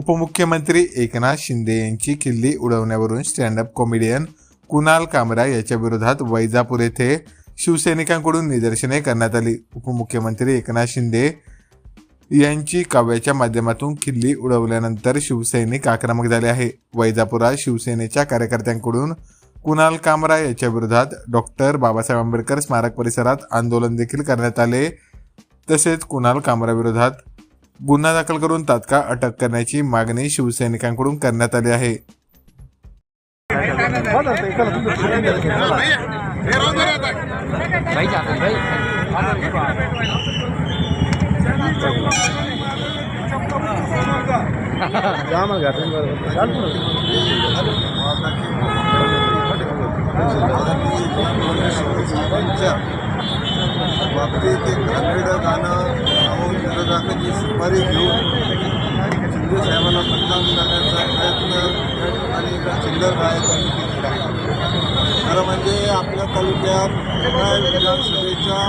उपमुख्यमंत्री एकनाथ शिंदे यांची खिल्ली उडवण्यावरून स्टँडअप कॉमेडियन कुणाल कामरा याच्या विरोधात वैजापूर येथे शिवसैनिकांकडून निदर्शने करण्यात आली. उपमुख्यमंत्री एकनाथ शिंदे यांची काव्याच्या माध्यमातून खिल्ली उडवल्यानंतर शिवसैनिक आक्रमक झाले आहे. वैजापुरात शिवसेनेच्या कार्यकर्त्यांकडून कुणाल कामरा याच्या विरोधात डॉक्टर बाबासाहेब आंबेडकर स्मारक परिसरात आंदोलन देखील करण्यात आले. तसेच कुणाल कामरा विरोधात गुन्हा दाखल करून तात्काळ अटक करण्याची मागणी शिवसैनिकांकडून करण्यात आली आहे. बाबतीत एक गाणं लावून विरोधाकाची सुपारी घेऊन शिंदे साहेबांना बदनाम करण्याचा प्रयत्न या ठिकाणी एका केलेला आहे. खरं म्हणजे आपल्या तालुक्यात या विधानसभेच्या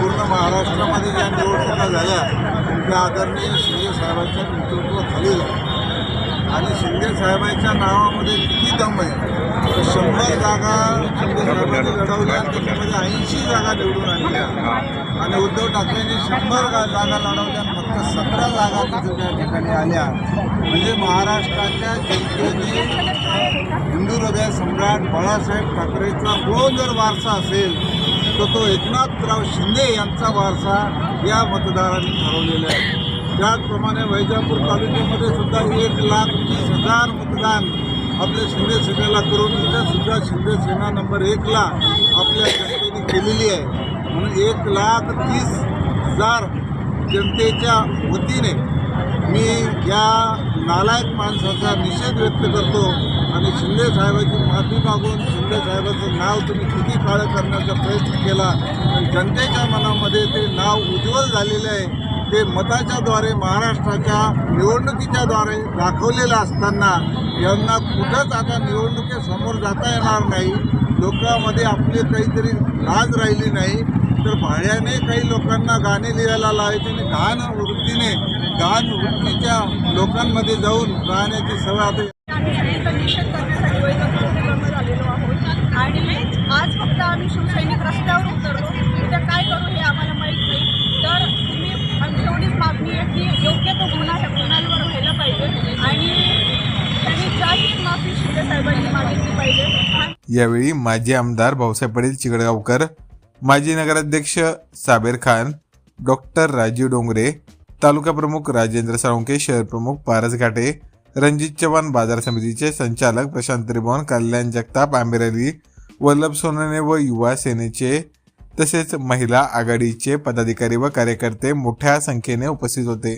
पूर्ण महाराष्ट्रामध्ये ज्या निवडणुका झाल्या त्या आदरणीय शिंदे साहेबांच्या नेतृत्वाखाली झाल्या. आणि शिंदे साहेबांच्या नावामध्ये किती दम आहे तर शंभर जागा शिंदे साहेबांनी लढवल्या आणि त्याच्यामध्ये ऐंशी जागा निवडून आणल्या. आणि उद्धव ठाकरेंनी शंभर जागा लढवल्या फक्त सतरा जागा तिथं त्या ठिकाणी आल्या. म्हणजे महाराष्ट्राच्या जनतेने हिंदू हृदय सम्राट बाळासाहेब ठाकरेचा जो जर वारसा असेल तर तो एकनाथराव शिंदे यांचा वारसा या मतदारांनी ठरवलेला आहे. त्याचप्रमाणे वैजापूर तालुक्यामध्ये सुद्धा एक लाख वीस हजार मतदान आपल्या शिंदे सेनेला करून इथं सुद्धा शिंदे सेना नंबर एकला आपल्या जनतेने केलेली आहे. म्हणून एक लाख तीस हजार जनतेच्या वतीने मी या नालायक माणसाचा निषेध व्यक्त करतो आणि शिंदे साहेबांची माफी मागून शिंदे साहेबाचं नाव तुम्ही किती काळं करण्याचा प्रयत्न केला जनतेच्या मनामध्ये ते नाव उज्ज्वल झालेले आहे. ते मताच्याद्वारे महाराष्ट्राच्या निवडणुकीच्याद्वारे दाखवलेलं असताना यांना कुठंच आता निवडणुकीसमोर जाता येणार नाही. लोकांमध्ये आपली काहीतरी लाज राहिली नाही. तर भाड्याने काही लोकांना गाणे लिहायला लावायचे आणि घाण वृत्तीने घाण वृत्तीच्या लोकांमध्ये जाऊन राहण्याची सवय आता आणि आज फक्त आम्ही शिवसैनिक रस्त्यावर उतरलो. उद्या काय करू हे आम्हाला माहीत नाही. तर तुम्ही आमची एवढीच मागणी आहे की योग्य तो गुन्हा ह्या गुन्ह्यांवर व्हायला पाहिजे. आणि त्यांनी जाहीर माफी शिंदे साहेबांनी मागितली पाहिजे. यावेळी माजी आमदार भाऊसाहेब पाटील चिकडगावकर माजी नगराध्यक्ष साबेर खान डॉक्टर राजीव डोंगरे तालुका प्रमुख राजेंद्र साळुंके शहर प्रमुख पारस घाटे रणजित चव्हाण बाजार समितीचे संचालक प्रशांत त्रिभुवन कल्याण जगताप आंबेरली वल्लभ सोनने व युवा सेनेचे तसेच महिला आघाडीचे पदाधिकारी व कार्यकर्ते मोठ्या संख्येने उपस्थित होते.